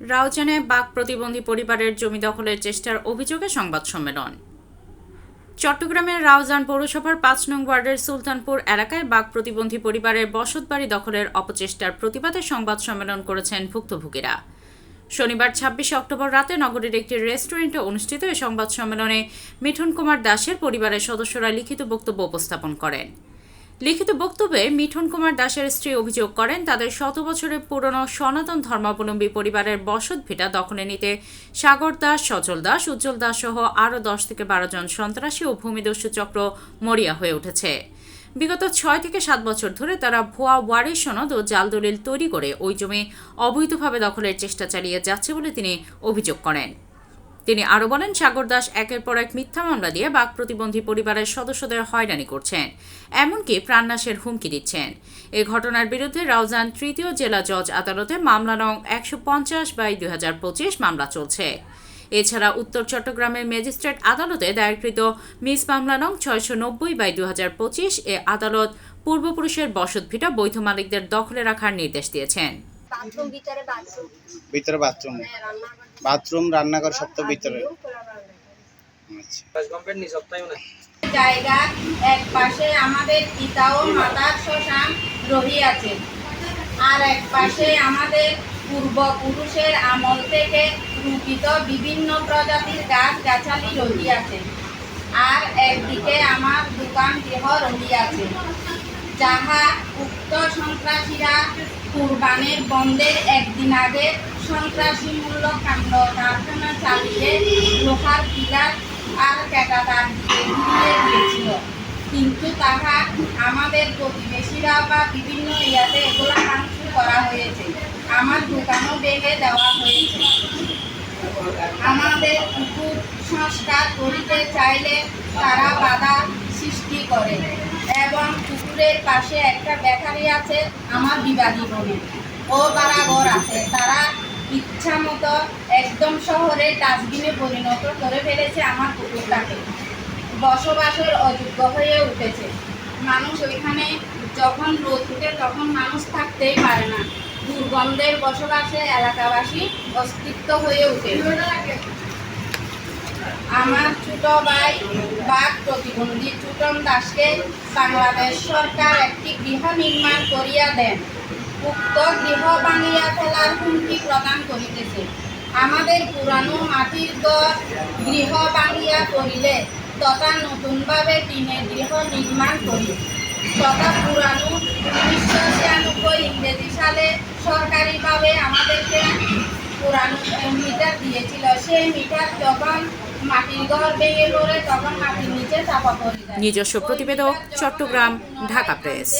রাউজানে বাঘ প্রতিবন্ধী পরিবারের জমি দখলের চেষ্টার অভিযোগে সংবাদ সম্মেলন। চট্টগ্রামের রাউজান পৌরসভার পাঁচ নং ওয়ার্ডের সুলতানপুর এলাকায় বাঘ প্রতিবন্ধী পরিবারের বসতবাড়ি দখলের অপচেষ্টার প্রতিবাদে সংবাদ সম্মেলন করেছেন ভুক্তভোগীরা। শনিবার ছাব্বিশে অক্টোবর রাতে নগরীর একটি রেস্টুরেন্টে অনুষ্ঠিত এই সংবাদ সম্মেলনে মিঠুন কুমার দাসের পরিবারের সদস্যরা লিখিত বক্তব্য উপস্থাপন করেন। লিখিত বক্তব্যে মিঠুন কুমার দাসের স্ত্রী অভিযোগ করেন, তাদের শত বছরের পুরনো সনাতন ধর্মাবলম্বী পরিবারের বসত ভিটা দখলে নিতে সাগর দাস, সজল দাস, উজ্জ্বল দাস সহ আরও দশ থেকে বারো জন সন্ত্রাসী ও ভূমিদস্যু চক্র মরিয়া হয়ে উঠেছে। বিগত ছয় থেকে সাত বছর ধরে তারা ভুয়া ওয়ারিশ সনদ ও জাল দলিল তৈরি করে ওই জমি অবৈধভাবে দখলের চেষ্টা চালিয়ে যাচ্ছে বলে তিনি অভিযোগ করেন। তিনি আরও বলেন, সাগর দাস একের পর এক মিথ্যা মামলা দিয়ে বাক প্রতিবন্ধী পরিবারের সদস্যদের হয়রানি করছেন, এমনকি প্রাণনাশের হুমকি দিচ্ছেন। এ ঘটনার বিরুদ্ধে রাউজান তৃতীয় জেলা জজ আদালতে মামলা নং একশো পঞ্চাশ বাই দুই হাজার পঁচিশ মামলা চলছে। এছাড়া উত্তর চট্টগ্রামের ম্যাজিস্ট্রেট আদালতে দায়েরকৃত মিস মামলা নং ছয়শো নব্বই বাই দু হাজার পঁচিশ এ আদালত পূর্বপুরুষের বসতভিটা বৈধ মালিকদের দখলে রাখার নির্দেশ দিয়েছেন। বাথরুম ভিতরে বাথরুম। ভিতরে বাথরুম। হ্যাঁ বাথরুম রান্নাঘর সব তো ভিতরে। আচ্ছা। জায়গা এক পাশে আমাদের পিতা ও মাতার শ্মশান রহিয়াছে আর এক পাশে আমাদের পূর্বপুরুষের আমল থেকে রূপিত বিভিন্ন প্রজাতির গাছ গাছালি রহিয়াছে। আর একদিকে আমার দোকান গৃহ রহিয়াছে। যাহা উক্ত সন্ত্রাসীরা কুরবানের বন্ধের একদিন আগে সন্ত্রাসীমূলক কাণ্ড কারখানা চালিয়ে লোহার পিলার আর কেটা তার দিয়ে দিয়েছিল। কিন্তু তাহা আমাদের প্রতিবেশীরা বা বিভিন্ন ইয়াতে এগুলো ভাঙচুর করা হয়েছে। আমার দোকানও ভেঙে দেওয়া হয়েছে। আমাদের পুকুর সংস্কার করিতে চাইলে তারা বাধা সৃষ্টি করে। পুকুরের পাশে একটা বেকারি আছে, আমার বিবাদী বলে ও বারাঘর আছে। তারা ইচ্ছা মতো একদম শহরে ডাস্টবিনে পরিণত করে ফেলেছে আমার পুকুরটাকে। বসবাসের অযোগ্য হয়ে উঠেছে। মানুষ ওইখানে যখন রোদ উঠে তখন মানুষ থাকতেই পারে না। দুর্গন্ধের বসবাসে এলাকাবাসী অস্তিত্ব হয়ে উঠে আমার ছোট ভাই বাঘ প্রতিবন্ধী চুটন দাসকে বাংলাদেশ সরকার একটি গৃহ নির্মাণ করিয়া দেন। উক্ত গৃহ বানিয়া ফেলার হুমকি প্রদান করিতেছে। আমাদের পুরানো মাটির গড় গৃহ বানিয়া করিলে তথা নতুনভাবে টিনের গৃহ নির্মাণ করি। তথা পুরানো উনিশশো ছিয়ানব্বই ইংরেজি সালে সরকারিভাবে আমাদেরকে পুরানো মিটার দিয়েছিল। সেই মিটার যখন নিজস্ব প্রতিবেদক চট্টগ্রাম ঢাকা প্রেস।